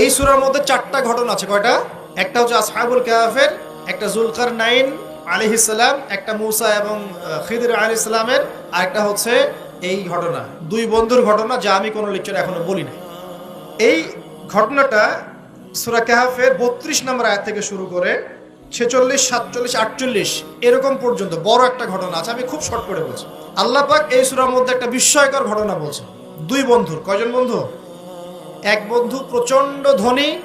এই সুরার মধ্যে চারটা ঘটনা আছে। কয়টা? একটা হচ্ছে আসহাবুল কাহাফের, একটা জুলকার নাইন আলিহিসাল্লাম একটা মুসা এবং খিদির খিদির ইসলামের আর একটা হচ্ছে এই ঘটনা। দুই বন্ধুর ঘটনা যা আমি কোনো লেকচার এখনও বলি নাই। এই ঘটনাটা সুরা কাহাফের বত্রিশ নম্বর আয়াত থেকে শুরু করে ছেচল্লিশ, সাতচল্লিশ, আটচল্লিশ, এরকম পর্যন্ত বড় একটা ঘটনা আছে। আমি খুব শর্ট করে বলছি। আল্লাহ পাক এই সুরার মধ্যে একটা বিস্ময়কর ঘটনা বলছে দুই বন্ধুর। কয়জন বন্ধু? এক বন্ধু প্রচণ্ড ধনী,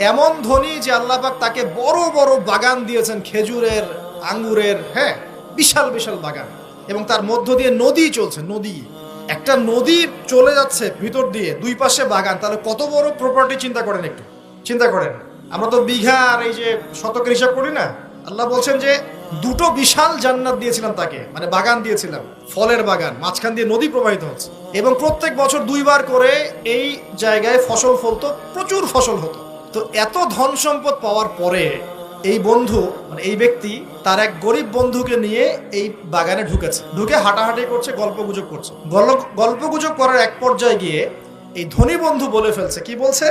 এমন ধনী যে আল্লাহ পাক তাকে বড় বড় বাগান দিয়েছেন, খেজুরের, আঙ্গুরের হ্যাঁ বিশাল বিশাল বাগান। এবং তার মধ্য দিয়ে নদী চলছে, নদী। একটা নদী চলে যাচ্ছে ভিতর দিয়ে, দুই পাশে বাগান। তাহলে কত বড় প্রপার্টি চিন্তা করেন একটু। চিন্তা করেন। আমরা তো বিঘা আর এই যে শতকের হিসাব করি না? আল্লাহ বলছেন যে দুটো বিশাল জান্নাত দিয়েছিলাম তাকে মানে বাগান দিয়েছিলাম, ফলের বাগান, মাঝখান দিয়ে নদী প্রবাহিত হচ্ছে। এবং প্রত্যেক বছর দুইবার করে এই জায়গায় ফসল ফলতো, প্রচুর ফসল হতো। তো এত ধন সম্পদ পাওয়ার পরে এই বন্ধু মানে এই ব্যক্তি, তার এক গরিব বন্ধুকে নিয়ে এই বাগানে ঢুকেছে। ঢুকে হাঁটাহাঁটি করছে, গল্প গুজব করছে। গল্প গুজব করার এক পর্যায়ে গিয়ে এই ধনী বন্ধু বলে ফেলছে। কি বলছে?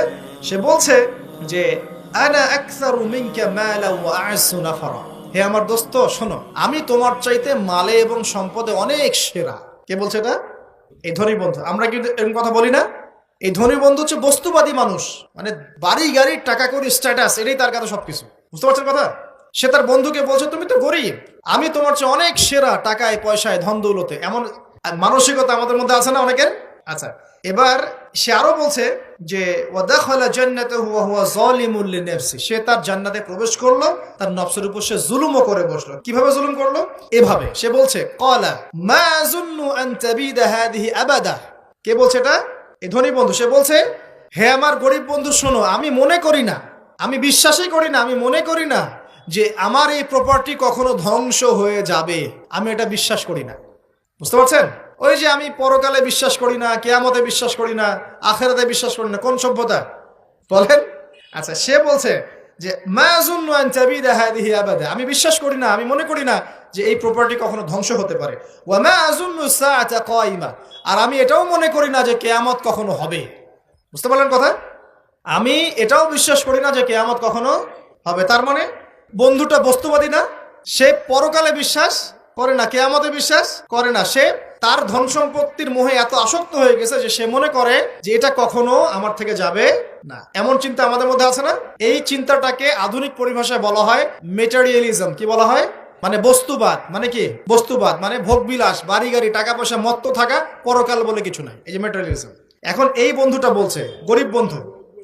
সে বলছে যে আনা আকসারু মিনকা মালা ওয়া আ'সু নাফারা। হে আমার দোস্ত, শোনো, আমি তোমার চাইতে মালে এবং সম্পদে অনেক সেরা। কে বলছে এটা? এই ধনী বন্ধু। আমরা কিন্তু এরকম কথা বলি না? এই ধনী বন্ধু হচ্ছে বস্তুবাদী মানুষ। মানে বাড়ি, গাড়ি, টাকা করি স্ট্যাটাস এটাই তার কাছে সবকিছু। বুঝতে পারছেন কথা? সে তার বন্ধুকে বলছে, তুমি তো গরিব। আমি তোমার চেয়ে অনেক সেরা টাকায়, পয়সায় ধন দৌলতে এমন মানসিকতা আমাদের মধ্যে আছে না অনেকের? আচ্ছা এবার সে আরও বলছে যে, ওয়াদাখালা জান্নাতাহু ওয়া হুয়া লিনাফসি। সে তার জান্নাতে প্রবেশ করল, তার নফসের উপর সে জুলুমও করে বসল। কীভাবে জুলুম করল? এভাবে। সে বলছে মা আন তাবিদা হাদিহি আবাদা। কে বলছে এটা? এ ধনী বন্ধু। সে বলছে, হে আমার গরিব বন্ধু, শোনো, আমি মনে করি না, আমি বিশ্বাসই করি না, আমি মনে করি না যে আমার এই প্রপার্টি কখনো ধ্বংস হয়ে যাবে। আমি এটা বিশ্বাস করি না। বুঝতে পারছেন? ওই যে আমি পরকালে বিশ্বাস করি না, কেয়ামতে বিশ্বাস করি না, আখেরাতে বিশ্বাস করি না, কোন সভ্যতা? বলেন। আচ্ছা সে বলছে যে আমি বিশ্বাস করি না, আমি মনে করি না যে এই প্রপার্টি কখনো ধ্বংস হতে পারে। আর আমি এটাও মনে করি না যে কেয়ামত কখনো হবে। বুঝতে পারলেন কথা? আমি এটাও বিশ্বাস করি না যে কেয়ামত কখনো হবে। তার মানে বন্ধুটা বস্তুবাদী না, সে পরকালে বিশ্বাস করে না, কেয়ামতে বিশ্বাস করে না। সে তার ধন সম্পত্তির মোহে এত আসক্ত হয়ে গেছে যে সে মনে করে যে এটা কখনো আমার থেকে যাবে না। এমন চিন্তা আমাদের মধ্যে আছে না? এই চিন্তাটাকে আধুনিক পরিভাষায় বলা হয় মেটেরিয়ালিজম কি বলা হয়? মানে বস্তুবাদ। মানে কি? বস্তুবাদ। মানে ভোগ বিলাস বাড়ি গাড়ি টাকা পয়সা মত্ত থাকা, পরকাল বলে কিছু নাই। এই যে মেটেরিয়ালিজম এখন এই বন্ধুটা বলছে, গরিব বন্ধু,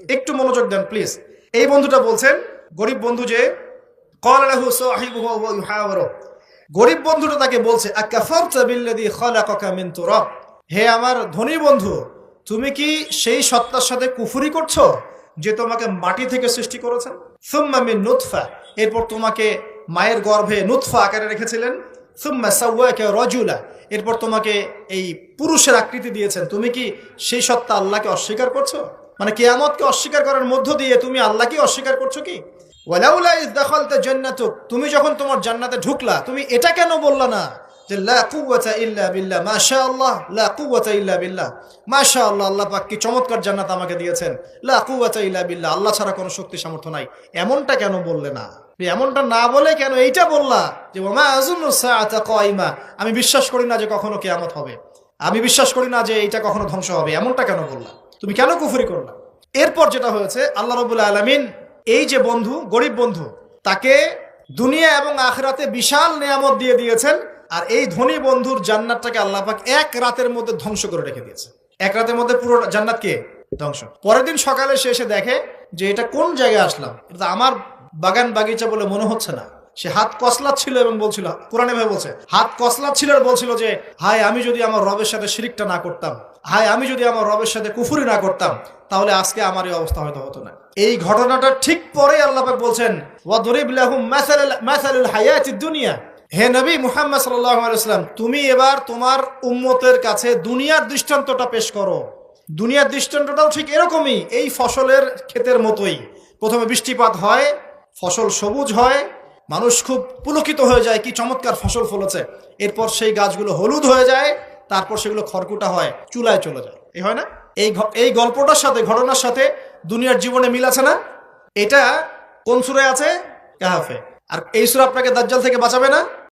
একটু মনোযোগ দেন প্লিজ। এই বন্ধুটা বলছেন, গরিব বন্ধু যে কলাহু সাহিবু গরিব বন্ধুটা তাকে বলছে হে আমার ধনী বন্ধু, তুমি কি সেই সত্তার সাথে কুফুরি করছ যে তোমাকে মাটি থেকে সৃষ্টি করেছেন সুম্মা মিন নুতফা। এরপর তোমাকে মায়ের গর্ভে নুৎফা আকারে রেখেছিলেন। সুম্মা সাওয়াকা রাজুলা। এরপর তোমাকে এই পুরুষের আকৃতি দিয়েছেন। তুমি কি সেই সত্তা আল্লাহকে অস্বীকার করছ? মানে কেয়ামতকে অস্বীকার করার মধ্য দিয়ে তুমি আল্লাহকে অস্বীকার করছ কি? তুমি যখন তোমার জান্নাতে ঢুকলা, তুমি এটা কেন বললা না? যে আল্লাহ কি চমৎকার জান্নাত আমাকে দিয়েছেন। ইল্লা আল্লাহ ছাড়া কোনো শক্তি সামর্থ্য নাই। এমনটা কেন বললে না? এমনটা না বলে কেন এইটা বললা? যে আমি বিশ্বাস করি না যে কখনো কিয়ামত হবে। আমি বিশ্বাস করি না যে এইটা কখনো ধ্বংস হবে। এমনটা কেন বললা? তুমি কেন কুফরি করলা? এরপর যেটা হয়েছে, আল্লাহ রবুল্লা আলমিন এই যে বন্ধু, গরিব বন্ধু, তাকে দুনিয়া এবং আখরাতে বিশাল নিয়ামত দিয়ে দিয়েছেন, আর এই ধনী বন্ধুর জান্নাতটাকে আল্লাহাক এক রাতের মধ্যে ধ্বংস করে রেখে দিয়েছে। এক রাতের মধ্যে পুরো জান্নাত কে? ধ্বংস। পরের দিন সকালে সে এসে দেখে যে এটা কোন জায়গায় আসলাম? এটা আমার বাগান বাগিচা বলে মনে হচ্ছে না। সে হাত কসলাচ্ছিল এবং বলছিল পুরানে ভাই বলছে, হাত কসলাচ্ছিল আর বলছিল যে, হায়, আমি যদি আমার রবের সাথে শিরিকটা না করতাম, হায়, আমি যদি আমার রবের সাথে কুফুরি না করতাম, তাহলে আজকে আমার এই অবস্থা হয়তো হতো না। এই ঘটনাটা ঠিক পরে আল্লাপাক বলছেন দুনিয়া। হে নবী মুহাম্মদ আলাইহি তুমি এবার তোমার উম্মতের কাছে দুনিয়ার দৃষ্টান্তটা পেশ করো। দুনিয়ার দৃষ্টান্তটাও ঠিক এরকমই, এই ফসলের ক্ষেতের মতোই। প্রথমে বৃষ্টিপাত হয়, ফসল সবুজ হয় মানুষ খুব পুলকিত হয়ে যায় কি চমৎকার ফসল ফলেছে। এরপর সেই গাছগুলো হলুদ হয়ে যায় তারপর সেগুলো খড়কুটা হয় চুলায় চলে যায়। এই হয় না? এই এই গল্পটার সাথে ঘটনার সাথে দুনিয়ার জীবনে মিল আছে না? এটা কোন সুরে আছে? কাহাফে। আর এই সুরে আপনাকে দাজ্জাল থেকে বাঁচাবে না?